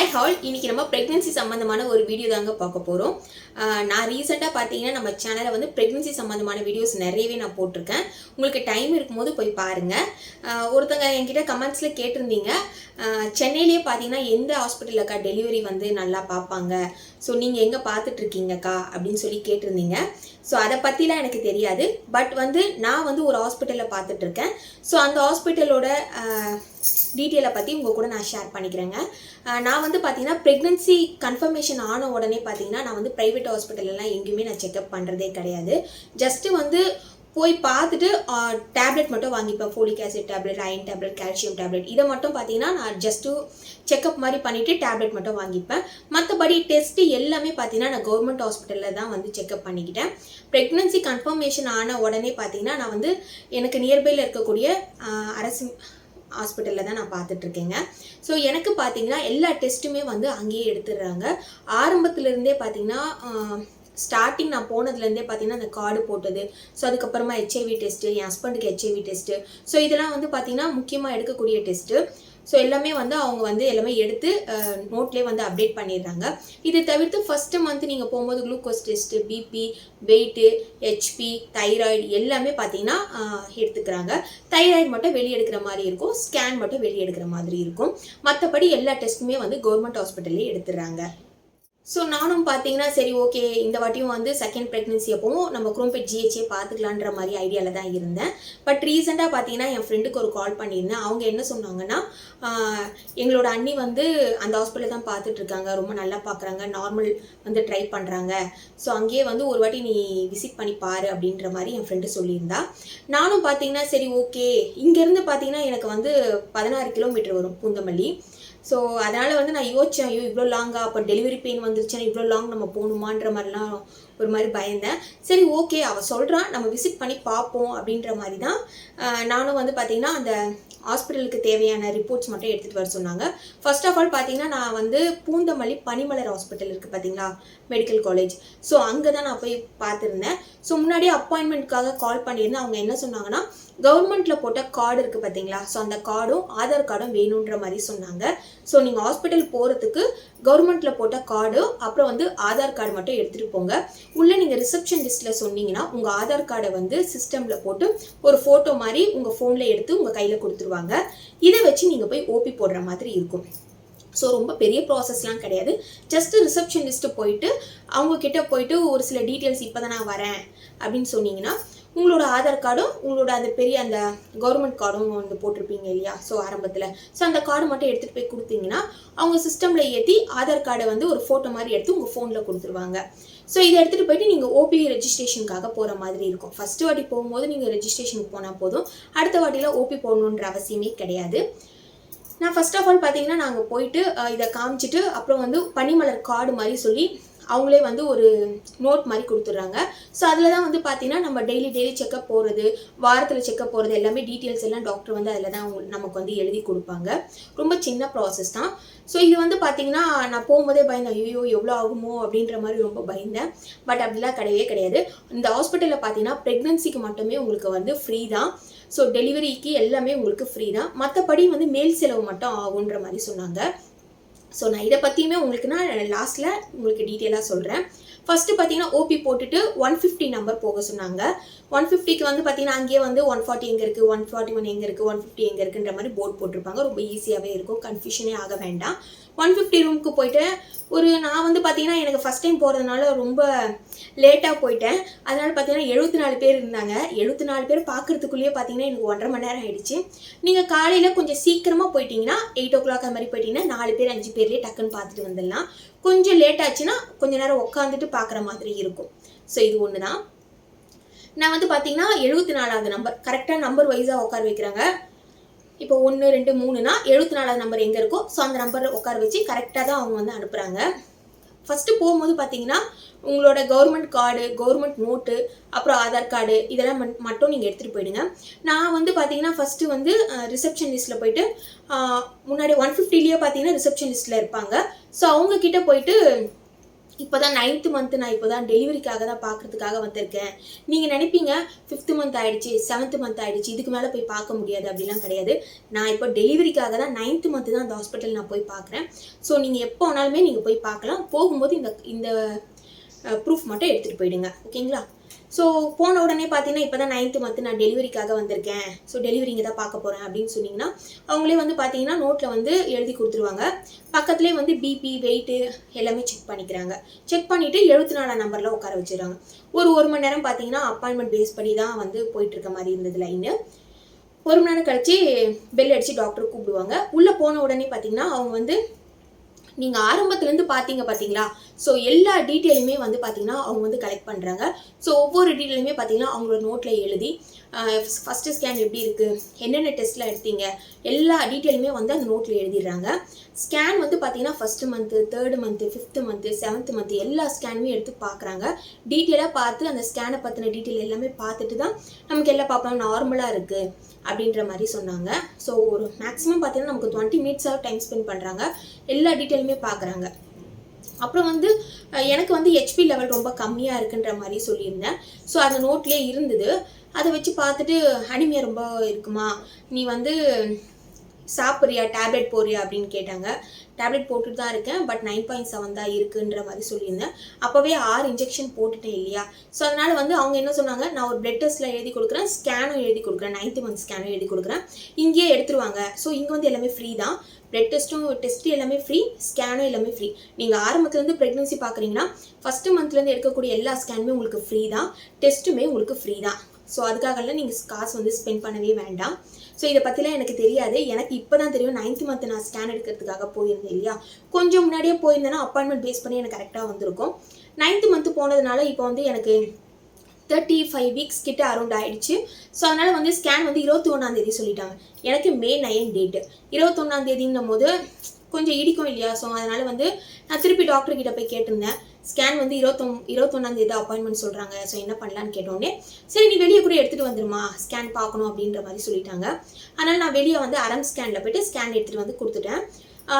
Hi hall இன்றைக்கி நம்ம pregnancy சம்மந்தமான ஒரு வீடியோ தாங்க பார்க்க போகிறோம் நான் ரீசெண்டாக பார்த்தீங்கன்னா நம்ம சேனலில் வந்து ப்ரெக்னென்சி சம்மந்தமான வீடியோஸ் நிறையவே நான் போட்டிருக்கேன். உங்களுக்கு டைம் இருக்கும்போது போய் பாருங்கள் ஒருத்தங்க என்கிட்ட கமெண்ட்ஸில் கேட்டிருந்தீங்க. சென்னையிலேயே பார்த்தீங்கன்னா எந்த ஹாஸ்பிட்டலுக்கா டெலிவரி வந்து நல்லா பார்ப்பாங்க? ஸோ நீங்கள் எங்கே பார்த்துட்ருக்கீங்கக்கா அப்படின்னு சொல்லி கேட்டிருந்தீங்க. ஸோ அதை பற்றிலாம் எனக்கு தெரியாது. பட் வந்து நான் வந்து ஒரு ஹாஸ்பிட்டலில் பார்த்துட்ருக்கேன் ஸோ அந்த ஹாஸ்பிட்டலோட டீட்டெயிலை பற்றி உங்கள் கூட நான் ஷேர் பண்ணிக்கிறேங்க. நான் வந்து பார்த்தீங்கன்னா ப்ரெக்னென்சி கன்ஃபர்மேஷன் ஆன உடனே பார்த்தீங்கன்னா நான் வந்து ப்ரைவேட் ஹாஸ்பிட்டல்லாம் எங்கேயுமே நான் செக்அப் பண்ணுறதே கிடையாது. ஜஸ்ட்டு வந்து போய் பார்த்துட்டு டேப்லெட் மட்டும் வாங்கிப்பேன். Folic acid tablet iron tablet calcium tablet இதை மட்டும் பார்த்தீங்கன்னா நான் ஜஸ்ட்டு செக்அப் மாதிரி பண்ணிவிட்டு டேப்லெட் மட்டும் வாங்கிப்பேன். மற்றபடி டெஸ்ட்டு எல்லாமே பார்த்தீங்கன்னா நான் கவர்மெண்ட் ஹாஸ்பிட்டலில் தான் வந்து செக்அப் பண்ணிக்கிட்டேன். ப்ரெக்னென்சி கன்ஃபர்மேஷன் ஆன உடனே பார்த்தீங்கன்னா நான் வந்து எனக்கு நியர்பையில் இருக்கக்கூடிய அரசு ஹாஸ்பிட்டலில் தான் நான் பார்த்துட்ருக்கேங்க. ஸோ எனக்கு பார்த்தீங்கன்னா எல்லா டெஸ்ட்டுமே வந்து அங்கேயே எடுத்துடுறாங்க. ஆரம்பத்துலேருந்தே பார்த்தீங்கன்னா ஸ்டார்டிங் நான் போனதுலேருந்தே பார்த்தீங்கன்னா அந்த கார்டு போட்டது. ஸோ அதுக்கப்புறமா ஹெச்ஐவி டெஸ்ட்டு என் ஹஸ்பண்டுக்கு ஹெச்ஐவி டெஸ்ட்டு. ஸோ இதெல்லாம் வந்து பார்த்தீங்கன்னா முக்கியமாக எடுக்கக்கூடிய டெஸ்ட்டு. ஸோ எல்லாமே வந்து அவங்க வந்து எல்லாமே எடுத்து நோட்லேயே வந்து அப்டேட் பண்ணிடுறாங்க. இதை தவிர்த்து ஃபஸ்ட்டு மந்த் நீங்கள் போகும்போது glucose test BP weight HB thyroid எல்லாமே பார்த்தீங்கன்னா எடுத்துக்கிறாங்க. தைராய்டு மட்டும் வெளியே எடுக்கிற மாதிரி இருக்கும். ஸ்கேன் மட்டும் வெளியே எடுக்கிற மாதிரி இருக்கும். மற்றபடி எல்லா டெஸ்ட்டுமே வந்து கவர்மெண்ட் ஹாஸ்பிட்டல்லே எடுத்துடுறாங்க. ஸோ நானும் பார்த்தீங்கன்னா சரி ஓகே இந்த வாட்டியும் வந்து செகண்ட் ப்ரெக்னென்சி அப்பவும் நம்ம குரோம்பேட் ஜிஹெச்ஏ பார்த்துக்கலான்ற மாதிரி ஐடியாவில் தான் இருந்தேன். பட் ரீசெண்டாக பார்த்தீங்கன்னா என் ஃப்ரெண்டுக்கு ஒரு கால் பண்ணியிருந்தேன். அவங்க என்ன சொன்னாங்கன்னா எங்களோட அண்ணி வந்து அந்த ஹாஸ்பிட்டலில் தான் பார்த்துட்ருக்காங்க ரொம்ப நல்லா பார்க்குறாங்க நார்மல் வந்து ட்ரை பண்ணுறாங்க ஸோ அங்கேயே வந்து ஒரு வாட்டி நீ விசிட் பண்ணி பாரு அப்படின்ற மாதிரி என் ஃப்ரெண்டு சொல்லியிருந்தா. நானும் பார்த்தீங்கன்னா சரி ஓகே இங்கேருந்து பார்த்தீங்கன்னா எனக்கு வந்து பதினாறு கிலோமீட்டர் வரும் பூந்தமல்லி. ஸோ அதனால் வந்து நான் யோசிச்சேன் ஐயோ இவ்வளோ லாங்காக அப்போ டெலிவரி பெயின் வந்துருச்சுன்னா இவ்வளோ லாங் நம்ம போகணுமான்ற மாதிரிலாம் ஒரு மாதிரி பயந்தேன். சரி ஓகே அவள் சொல்கிறான் நம்ம விசிட் பண்ணி பார்ப்போம் அப்படின்ற மாதிரி தான் நானும் வந்து பார்த்திங்கன்னா அந்த ஹாஸ்பிட்டலுக்கு தேவையான ரிப்போர்ட்ஸ் மட்டும் எடுத்துகிட்டு வர சொன்னாங்க. ஃபர்ஸ்ட் ஆஃப் ஆல் பார்த்தீங்கன்னா நான் வந்து பூந்தமல்லி பனிமலர் ஹாஸ்பிட்டல் இருக்குது பார்த்தீங்களா மெடிக்கல் காலேஜ் ஸோ அங்கே தான் நான் போய் பார்த்துருந்தேன் ஸோ முன்னாடியே அப்பாயின்மெண்ட்காக கால் பண்ணியிருந்தேன். அவங்க என்ன சொன்னாங்கன்னா கவர்மெண்ட்டில் போட்ட கார்டு இருக்குது பார்த்தீங்களா ஸோ அந்த கார்டும் ஆதார் கார்டும் வேணுன்ற மாதிரி சொன்னாங்க. ஸோ நீங்கள் ஹாஸ்பிட்டல் போகிறதுக்கு கவர்மெண்ட்டில் போட்ட கார்டு அப்புறம் வந்து ஆதார் கார்டு மட்டும் எடுத்துகிட்டு போங்க. உள்ளே நீங்கள் ரிசப்ஷன் லிஸ்ட்டில் சொன்னீங்கன்னா உங்கள் ஆதார் கார்டை வந்து சிஸ்டமில் போட்டு ஒரு ஃபோட்டோ மாதிரி உங்கள் ஃபோனில் எடுத்து உங்கள் கையில் கொடுத்துருவாங்க. இதை வச்சு நீங்கள் போய் ஓபி போடுற மாதிரி இருக்கும். ஸோ ரொம்ப பெரிய ப்ராசஸ்லாம் கிடையாது. ஜஸ்ட் ரிசப்ஷன் லிஸ்ட்டு போயிட்டு அவங்க கிட்ட போயிட்டு ஒரு சில டீட்டெயில்ஸ் இப்போ தான் நான் வரேன் அப்படின்னு சொன்னீங்கன்னா உங்களோட ஆதார் கார்டும் உங்களோட அந்த பெரிய அந்த கவர்மெண்ட் கார்டும் வந்து போட்டிருப்பீங்க இல்லையா? ஸோ ஆரம்பத்தில். ஸோ அந்த கார்டு மட்டும் எடுத்துகிட்டு போய் கொடுத்தீங்கன்னா அவங்க சிஸ்டமில் ஏற்றி ஆதார் கார்டை வந்து ஒரு ஃபோட்டோ மாதிரி எடுத்து உங்கள் ஃபோனில் கொடுத்துருவாங்க. ஸோ இதை எடுத்துகிட்டு போயிட்டு நீங்கள் ஓபி ரெஜிஸ்ட்ரேஷனுக்காக போகிற மாதிரி இருக்கும். ஃபஸ்ட்டு வாட்டி போகும்போது நீங்கள் ரெஜிஸ்ட்ரேஷனுக்கு போனால் போதும். அடுத்த வாட்டியில் ஓபி போடணுன்ற அவசியமே கிடையாது. நான் ஃபர்ஸ்ட் ஆஃப் ஆல் பார்த்தீங்கன்னா நாங்கள் போயிட்டு இதை காமிச்சிட்டு அப்புறம் வந்து பனிமலர் கார்டு மாதிரி சொல்லி அவங்களே வந்து ஒரு நோட் மாதிரி கொடுத்துட்றாங்க. ஸோ அதில் தான் வந்து பார்த்தீங்கன்னா நம்ம டெய்லி டெய்லி செக்கப் போகிறது வாரத்தில் செக்கப் போகிறது எல்லாமே டீட்டெயில்ஸ் எல்லாம் டாக்டர் வந்து அதில் தான் நமக்கு வந்து எழுதி கொடுப்பாங்க. ரொம்ப சின்ன ப்ராசஸ் தான். ஸோ இது வந்து பார்த்தீங்கன்னா நான் போகும்போதே பயந்தேன். ஐயோ எவ்வளோ ஆகுமோ அப்படின்ற மாதிரி ரொம்ப பயந்தேன். பட் அப்படிலாம் கிடையவே கிடையாது. இந்த ஹாஸ்பிட்டலில் பார்த்தீங்கன்னா ப்ரெக்னென்சிக்கு மட்டுமே உங்களுக்கு வந்து ஃப்ரீ தான். ஸோ டெலிவரிக்கு எல்லாமே உங்களுக்கு ஃப்ரீ தான். மற்றபடி வந்து மேல் செலவு மட்டும் ஆகுன்ற மாதிரி சொன்னாங்க. ஸோ நான் இதை பற்றியுமே உங்களுக்கு நான் லாஸ்ட்டில் உங்களுக்கு டீட்டெயிலாக சொல்கிறேன் ஃபஸ்ட்டு பார்த்தீங்கன்னா ஓபி போட்டுட்டு ஒன் ஃபிஃப்டி நம்பர் போக சொன்னாங்க. ஒன் ஃபிஃப்டிக்கு வந்து பார்த்தீங்கன்னா அங்கேயே வந்து ஒன் ஃபார்ட்டி எங்கே இருக்குது ஒன் ஃபார்ட்டி ஒன் எங்கே இருக்குது ஒன் ஃபிஃப்டி எங்கே இருக்குன்ற மாதிரி போர்ட் போட்டிருப்பாங்க. ரொம்ப ஈஸியாகவே இருக்கும். கன்ஃபியூஷனே ஆக வேண்டாம். ஒன் ஃபிஃப்டி ரூமுக்கு போயிட்டு ஒரு நான் வந்து பார்த்தீங்கன்னா எனக்கு ஃபஸ்ட் டைம் போகிறதுனால ரொம்ப லேட்டாக போயிட்டேன். அதனால் பார்த்தீங்கன்னா எழுபத்தி நாலு பேர் இருந்தாங்க. எழுபத்தி நாலு பேர் பார்க்குறதுக்குள்ளேயே பார்த்தீங்கன்னா எனக்கு ஒன்றரை மணி நேரம் ஆகிடுச்சு நீங்கள் காலையில் கொஞ்சம் சீக்கிரமாக போயிட்டீங்கன்னா எயிட் ஓ கிளாக் அந்த மாதிரி போயிட்டீங்கன்னா நாலு பேர் அஞ்சு பேர்லேயே டக்குன்னு பார்த்துட்டு வந்துடலாம். கொஞ்சம் லேட் ஆச்சுன்னா கொஞ்ச நேரம் உட்காந்துட்டு பார்க்குற மாதிரி இருக்கும். ஸோ இது ஒன்று தான் நான் வந்து பார்த்தீங்கன்னா எழுபத்தி நாலாவது நம்பர் கரெக்டாக நம்பர் வைஸாக உட்கார வைக்கிறாங்க. இப்போ ஒன்று ரெண்டு மூணுனா எழுபத்தி நாலாவது நம்பர் எங்கே இருக்கோ ஸோ அந்த நம்பரில் உட்கார வச்சு கரெக்டாக தான் அவங்க வந்து அனுப்புகிறாங்க ஃபஸ்ட்டு போகும்போது பார்த்தீங்கன்னா உங்களோட கவர்மெண்ட் கார்டு கவர்மெண்ட் நோட்டு அப்புறம் ஆதார் கார்டு இதெல்லாம் மட்டும் நீங்கள் எடுத்துகிட்டு போயிடுங்க. நான் வந்து பார்த்தீங்கன்னா ஃபஸ்ட்டு வந்து ரிசப்ஷன் லிஸ்ட்டில் போயிட்டு முன்னாடி ஒன் ஃபிஃப்டிலேயே பார்த்தீங்கன்னா ரிசப்ஷன் லிஸ்ட்டில் இருப்பாங்க. ஸோ அவங்கக்கிட்ட போயிட்டு இப்போ தான் நைன்த்து மந்த்து நான் இப்போ தான் டெலிவரிக்காக தான் பார்க்குறதுக்காக வந்திருக்கேன். நீங்கள் நினைப்பீங்க ஃபிஃப்த்து மந்த் ஆகிடுச்சி செவன்த்து மந்த் ஆகிடுச்சி இதுக்கு மேலே போய் பார்க்க முடியாது அப்படிலாம் கிடையாது. நான் இப்போ டெலிவரிக்காக தான் நைன்த்து மந்த்து தான் அந்த ஹாஸ்பிட்டல் நான் போய் பார்க்குறேன் ஸோ நீங்கள் எப்போ வேணாலுமே நீங்கள் போய் பார்க்கலாம். போகும்போது இந்த இந்த ப்ரூஃப் மட்டும் எடுத்துகிட்டு போயிடுங்க. ஓகேங்களா ஸோ போன உடனே பார்த்தீங்கன்னா இப்போ தான் நைன்த்து மந்த்து நான் டெலிவரிக்காக வந்திருக்கேன். ஸோ டெலிவரி இங்கே தான் பார்க்க போகிறேன் அப்படின்னு சொன்னிங்கன்னா அவங்களே வந்து பார்த்தீங்கன்னா நோட்டில் வந்து எழுதி கொடுத்துருவாங்க. பக்கத்துலேயே வந்து பிபி வெயிட்டு எல்லாமே செக் பண்ணிக்கிறாங்க. செக் பண்ணிவிட்டு எழுபத்தி நாலாம் நம்பரில் உட்கார வச்சிடுறாங்க. ஒரு ஒரு மணி நேரம் பார்த்தீங்கன்னா அப்பாயின்மெண்ட் பேஸ் பண்ணி தான் வந்து போயிட்டுருக்க மாதிரி இருந்தது லைனு ஒரு மணி நேரம் கழிச்சு பெல் அடித்து டாக்டர் கூப்பிடுவாங்க. உள்ளே போன உடனே பார்த்தீங்கன்னா அவங்க வந்து நீங்கள் ஆரம்பத்துலேருந்து பார்த்தீங்க பார்த்தீங்களா ஸோ எல்லா டீட்டெயிலுமே வந்து பார்த்தீங்கன்னா அவங்க வந்து கலெக்ட் பண்ணுறாங்க ஸோ ஒவ்வொரு டீட்டெயிலுமே பார்த்தீங்கன்னா அவங்களோட நோட்டில் எழுதி ஃபஸ்ட்டு ஸ்கேன் எப்படி இருக்குது என்னென்ன டெஸ்ட்லாம் எடுத்தீங்க? எல்லா டீட்டெயிலுமே வந்து அந்த நோட்டில் எழுதிடுறாங்க. ஸ்கேன் வந்து பார்த்தீங்கன்னா first month third month fifth month seventh month எல்லா ஸ்கேனுமே எடுத்து பார்க்குறாங்க டீட்டெயிலாக பார்த்து அந்த ஸ்கேனை பற்றின டீட்டெயில் எல்லாமே பார்த்துட்டு தான் நமக்கு எல்லாம் பார்ப்போம் நார்மலாக இருக்குது அப்படின்ற மாதிரி சொன்னாங்க. ஸோ ஒரு மேக்ஸிமம் பார்த்தீங்கன்னா நமக்கு டுவெண்ட்டி மினிட்ஸாக டைம் ஸ்பெண்ட் பண்ணுறாங்க எல்லா டீட்டெயிலுமே பார்க்குறாங்க அப்புறம் வந்து எனக்கு வந்து ஹெச்பி லெவல் ரொம்ப கம்மியாக இருக்குன்ற மாதிரி சொல்லியிருந்தேன். ஸோ அந்த நோட்லேயே இருந்தது. அதை வச்சு பார்த்துட்டு அனிமியா ரொம்ப இருக்குமா? நீ வந்து சாப்பிட்றியா? டேப்லெட் போறியா அப்படின்னு கேட்டாங்க. டேப்லெட் போட்டுட்டு தான் இருக்கேன். பட் நைன் பாயிண்ட் செவன் தான் இருக்குன்ற மாதிரி சொல்லியிருந்தேன். அப்போவே ஆறு இன்ஜெக்ஷன் போட்டுட்டேன் இல்லையா? ஸோ அதனால் வந்து அவங்க என்ன சொன்னாங்க? நான் ஒரு பிளட் டெஸ்ட்டில் எழுதி கொடுக்குறேன். ஸ்கேனும் எழுதி கொடுக்குறேன். நைன்த்து மந்த் ஸ்கேனும் எழுதி கொடுக்குறேன். இங்கேயே எடுத்துருவாங்க. ஸோ இங்கே வந்து எல்லாமே ஃப்ரீ தான். பிளட் டெஸ்ட்டும் டெஸ்ட்டு எல்லாமே ஃப்ரீ ஸ்கேனும் எல்லாமே ஃப்ரீ நீங்கள் ஆரம்பத்துலேருந்து ப்ரெக்னன்சி பார்க்குறீங்கன்னா ஃபஸ்ட்டு மந்த்லேருந்து எடுக்கக்கூடிய எல்லா ஸ்கேனுமே உங்களுக்கு ஃப்ரீ தான். டெஸ்ட்டுமே உங்களுக்கு ஃப்ரீ தான். ஸோ அதுக்காகலாம் நீங்கள் காசு வந்து ஸ்பெண்ட் பண்ணவே வேண்டாம். ஸோ இதை பற்றிலாம் எனக்கு தெரியாது. எனக்கு இப்போ தான் தெரியும் நைன்த் மந்த் நான் ஸ்கேன் எடுக்கிறதுக்காக போயிருந்தேன் இல்லையா? கொஞ்சம் முன்னாடியே போயிருந்தேன்னா அப்பாயின்மெண்ட் பேஸ் பண்ணி எனக்கு கரெக்டாக வந்திருக்கும். நைன்த் மந்த் போனதுனால இப்போ வந்து எனக்கு தேர்ட்டி ஃபைவ் வீக்ஸ் கிட்ட அரௌண்ட் ஆயிடுச்சு. ஸோ அதனால் வந்து ஸ்கேன் வந்து இருபத்தி ஒன்றாந்தேதி சொல்லிட்டாங்க. எனக்கு மே நைன் டேட்டு இருபத்தொன்னாந்தேதிங்கும் போது கொஞ்சம் இடிக்கும் இல்லையா? ஸோ அதனால் வந்து நான் திருப்பி டாக்டர் கிட்ட போய் கேட்டிருந்தேன். ஸ்கேன் வந்து இருபத்தொன் இருபத்தொன்னாந்தேதி அப்பாயின்மெண்ட் சொல்கிறாங்க ஸோ என்ன பண்ணலான்னு கேட்டோடனே சரி நீ வெளியே கூட எடுத்துகிட்டு வந்துருமா? ஸ்கேன் பார்க்கணும் அப்படின்ற மாதிரி சொல்லிட்டாங்க. அதனால் நான் வெளியே வந்து அரம் ஸ்கேனில் போயிட்டு ஸ்கேன் எடுத்துகிட்டு வந்து கொடுத்துட்டேன்.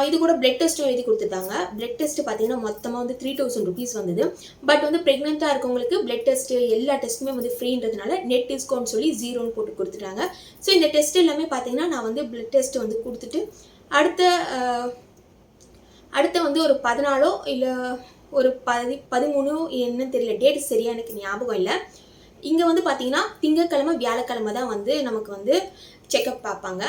இது கூட பிளட் டெஸ்ட்டும் எழுதி கொடுத்துட்டாங்க. பிளட் டெஸ்ட் பார்த்தீங்கன்னா மொத்தமாக வந்து த்ரீ தௌசண்ட் ருபீஸ் வந்தது. பட் வந்து ப்ரெக்னெண்ட்டாக இருக்கவங்களுக்கு பிளட் டெஸ்ட் எல்லா டெஸ்ட்டுமே வந்து ஃப்ரீன்றதுனால நெட் டிஸ்கவுண்ட் சொல்லி ஜீரோன்னு போட்டு கொடுத்துட்டாங்க. ஸோ இந்த டெஸ்ட் எல்லாமே பார்த்தீங்கன்னா நான் வந்து பிளட் டெஸ்ட் வந்து கொடுத்துட்டு அடுத்த அடுத்த வந்து ஒரு பதினாலோ இல்லை ஒரு பதி பதிமூணு என்னன்னு தெரியல. டேட் சரியா எனக்கு ஞாபகம் இல்லை. இங்கே வந்து பார்த்தீங்கன்னா திங்கக்கிழமை வியாழக்கிழமை தான் வந்து நமக்கு வந்து செக்கப் பார்ப்பாங்க.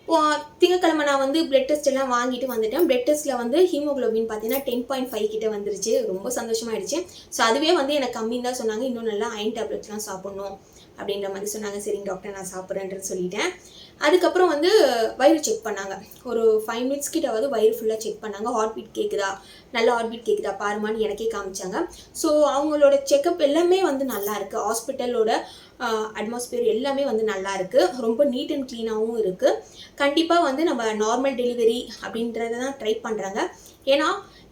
இப்போ திங்கக்கிழமை நான் வந்து பிளட் டெஸ்ட் எல்லாம் வாங்கிட்டு வந்துட்டேன். பிளட் டெஸ்ட்டில் வந்து ஹீமோகுளோபின் பார்த்தீங்கன்னா டென் பாயிண்ட் ஃபைவ் கிட்ட வந்துருச்சு. ரொம்ப சந்தோஷமாயிடுச்சு. ஸோ அதுவே வந்து எனக்கு கம்மின்னு தான் சொன்னாங்க. இன்னும் நல்லா அயன் டேப்லெட்ஸ்லாம் சாப்பிட்ணும். அப்படின்ற மாதிரி சொன்னாங்க. சரிங்க டாக்டர் நான் சாப்பிட்றேன்றது சொல்லிட்டேன். அதுக்கப்புறம் வந்து வயிறு செக் பண்ணாங்க. ஒரு ஃபைவ் மினிட்ஸ் கிட்டாவது வந்து வயிறு ஃபுல்லாக செக் பண்ணாங்க. ஹார்ட் பீட் கேட்குதா நல்ல ஹார்ட் பீட் கேட்குதா பாருமான்னு எனக்கே காமிச்சாங்க. ஸோ அவங்களோட செக்கப் எல்லாமே வந்து நல்லா இருக்குது ஹாஸ்பிட்டலோட அட்மாஸ்பியர் எல்லாமே வந்து நல்லா இருக்குது ரொம்ப நீட் அண்ட் க்ளீனாகவும் இருக்குது கண்டிப்பாக வந்து நம்ம நார்மல் டெலிவரி அப்படின்றத தான் ட்ரை பண்ணுறாங்க ஏன்னா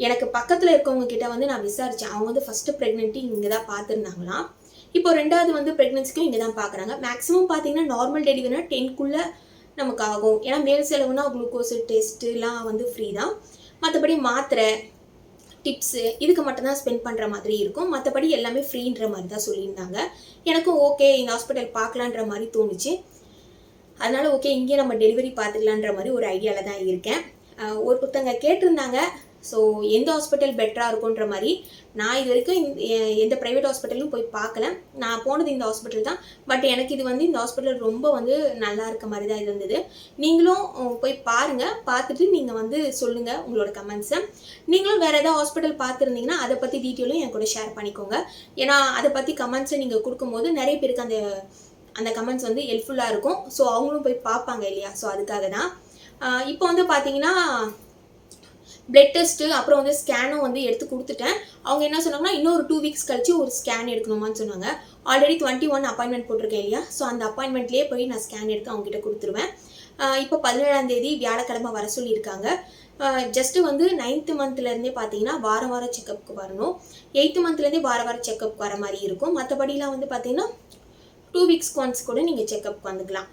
எனக்கு பக்கத்தில் இருக்கவங்க கிட்ட வந்து நான் விசாரித்தேன் அவங்க வந்து ஃபஸ்ட்டு ப்ரெக்னென்ட்டி இங்கே தான் பார்த்துருந்தாங்களாம். இப்போ ரெண்டாவது வந்து ப்ரெக்னன்சிக்கும் இங்கே தான் பார்க்குறாங்க மேக்ஸிமம் பார்த்தீங்கன்னா நார்மல் டெலிவரினா டென்க்குள்ளே நமக்கு ஆகும் ஏன்னா மேல் செலவுனா குளுக்கோஸ் டெஸ்ட்டுலாம் வந்து ஃப்ரீ தான். மற்றபடி மாத்திரை டிப்ஸு இதுக்கு மட்டும்தான் ஸ்பெண்ட் பண்ணுற மாதிரி இருக்கும். மற்றபடி எல்லாமே ஃப்ரீன்ற மாதிரி தான் சொல்லியிருந்தாங்க. எனக்கும் ஓகே இந்த ஹாஸ்பிட்டல் பார்க்கலான்ற மாதிரி தோணுச்சு. அதனால ஓகே இங்கே நம்ம டெலிவரி பார்த்துக்கலான்ற மாதிரி ஒரு ஐடியாவில் தான் இருக்கேன். ஒருத்தங்க கேட்டிருந்தாங்க ஸோ எந்த ஹாஸ்பிட்டல் பெட்டராக இருக்குன்ற மாதிரி நான் இது வரைக்கும் எந்த ப்ரைவேட் ஹாஸ்பிட்டலும் போய் பார்க்கல. நான் போனது இந்த ஹாஸ்பிட்டல் தான். பட் எனக்கு இது வந்து இந்த ஹாஸ்பிட்டல் ரொம்ப வந்து நல்லா இருக்க மாதிரி தான் இருந்தது. நீங்களும் போய் பாருங்கள் பார்த்துட்டு நீங்கள் வந்து சொல்லுங்கள் உங்களோட கமெண்ட்ஸை நீங்களும் வேறு ஏதாவது ஹாஸ்பிட்டல் பார்த்துருந்தீங்கன்னா அதை பற்றி டீட்டெயிலும் என் கூட ஷேர் பண்ணிக்கோங்க. ஏன்னா அதை பற்றி கமெண்ட்ஸை நீங்கள் கொடுக்கும்போது நிறைய பேருக்கு அந்த அந்த கமெண்ட்ஸ் வந்து ஹெல்ப்ஃபுல்லாக இருக்கும். ஸோ அவங்களும் போய் பார்ப்பாங்க இல்லையா? ஸோ அதுக்காக தான். இப்போ வந்து பார்த்தீங்கன்னா பிளட் டெஸ்ட்டு அப்புறம் வந்து ஸ்கேனும் வந்து எடுத்து கொடுத்துட்டேன். அவங்க என்ன சொன்னாங்கன்னா இன்னொரு டூ வீக்ஸ் கழிச்சு ஒரு ஸ்கேன் எடுக்கணுமான்னு சொன்னாங்க. ஆல்ரெடி டுவெண்ட்டி ஒன் அப்பாயின்மெண்ட் போட்டிருக்கேன் இல்லையா? ஸோ அந்த அப்பாயின்மெண்ட்லேயே போய் நான் ஸ்கேன் எடுத்து அவங்ககிட்ட கொடுத்துருவேன். இப்போ பதினேழாம் தேதி வியாழக்கிழமை வர சொல்லியிருக்காங்க. ஜஸ்ட்டு வந்து நைன்த்து மந்த்லேருந்தே பார்த்தீங்கன்னா வாரம் வாரம் செக்கப்புக்கு வரணும். எயித்து மந்த்லேருந்தே வார வாரம் செக்கப்புக்கு வர மாதிரி இருக்கும். மற்றபடிலாம் வந்து பார்த்தீங்கன்னா டூ வீக்ஸ்க்கு ஒன்ஸ் கூட நீங்கள் செக்கப்புக்கு வந்துக்கலாம்.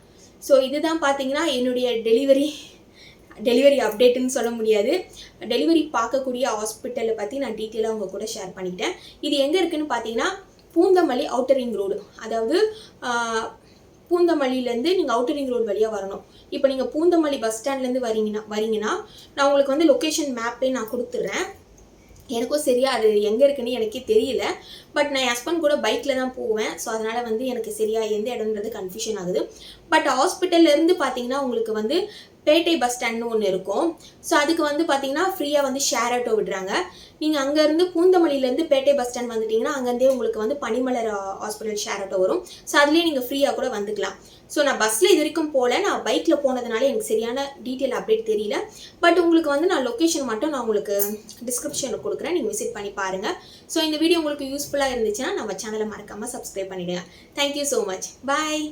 ஸோ இதுதான் பார்த்தீங்கன்னா என்னுடைய டெலிவரி டெலிவரி அப்டேட்டுன்னு சொல்ல முடியாது. டெலிவரி பார்க்கக்கூடிய ஹாஸ்பிட்டலை பற்றி நான் டீட்டெயிலாக உங்கள் கூட ஷேர் பண்ணிக்கிட்டேன். இது எங்கே இருக்குன்னு பார்த்தீங்கன்னா பூந்தமல்லி அவுட்டர் ரிங் ரோடு அதாவது பூந்தமல்லியிலேருந்து நீங்கள் அவுட்டர் ரிங் ரோடு வழியாக வரணும். இப்போ நீங்கள் பூந்தமல்லி பஸ் ஸ்டாண்ட்லேருந்து வரீங்கன்னா வரீங்கன்னா நான் உங்களுக்கு வந்து லொக்கேஷன் மேப்பே நான் கொடுத்துட்றேன் எனக்கும் சரியா அது எங்கே இருக்குன்னு எனக்கே தெரியல. பட் நான் ஹஸ்பண்ட் கூட பைக்கில் தான் போவேன். ஸோ அதனால் வந்து எனக்கு சரியா எந்த இடம்ன்றது கன்ஃபியூஷன் ஆகுது. பட் ஹாஸ்பிட்டல்லேருந்து பார்த்தீங்கன்னா உங்களுக்கு வந்து பேட்டை பஸ் ஸ்டாண்ட்னு ஒன்று இருக்கும். ஸோ அதுக்கு வந்து பார்த்தீங்கன்னா ஃப்ரீயாக வந்து ஷேர் ஆட்டோ விடுறாங்க. நீங்கள் அங்கேருந்து பூந்தமல்லியிலேருந்து பேட்டை பஸ் ஸ்டாண்ட் வந்துட்டீங்கன்னா அங்கேருந்தே உங்களுக்கு வந்து பனிமலர் ஹாஸ்பிட்டல் ஷேர் ஆட்டோ வரும். ஸோ அதுலேயே நீங்கள் ஃப்ரீயாக கூட வந்துக்கலாம். ஸோ நான் பஸ்ஸில் இது வரைக்கும் போகல நான் பைக்கில் போனதுனால எனக்கு சரியான டீட்டெயில் அப்டேட் தெரியல. பட் உங்களுக்கு வந்து நான் லொக்கேஷன் மட்டும் நான் உங்களுக்கு டிஸ்கிரிப்ஷனில் கொடுக்குறேன். நீங்கள் விசிட் பண்ணி பாருங்கள் ஸோ இந்த வீடியோ உங்களுக்கு யூஸ்ஃபுல்லாக இருந்துச்சுன்னா நம்ம சேனலை மறக்காமல் சப்ஸ்கிரைப் பண்ணிவிடுங்க தேங்க்யூ ஸோ மச் பாய்